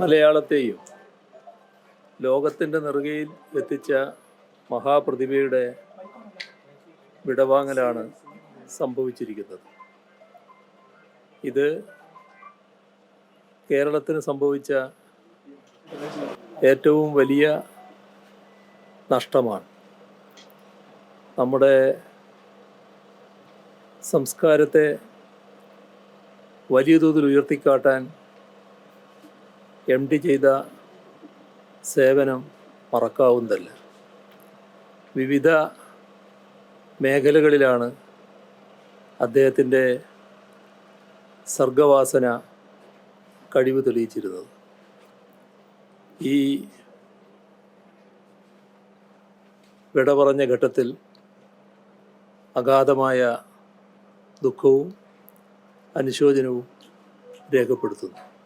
മലയാളത്തെയും ലോകത്തിന്റെ നെറുകയിൽ എത്തിച്ച മഹാപ്രതിഭയുടെ വിടവാങ്ങലാണ് സംഭവിച്ചിരിക്കുന്നത്. ഇത് കേരളത്തിന് സംഭവിച്ച ഏറ്റവും വലിയ നഷ്ടമാണ്. നമ്മുടെ സംസ്കാരത്തെ വലിയ തോതിൽ ഉയർത്തിക്കാട്ടാൻ എം ഡി ചെയ്ത സേവനം മറക്കാവുന്നതല്ല. വിവിധ മേഖലകളിലാണ് അദ്ദേഹത്തിന്റെ സർഗവാസന കഴിവ് തെളിയിച്ചിരുന്നത്. ഈ വിട പറഞ്ഞ ഘട്ടത്തിൽ അഗാധമായ ദുഃഖവും അനുശോചനവും രേഖപ്പെടുത്തുന്നു.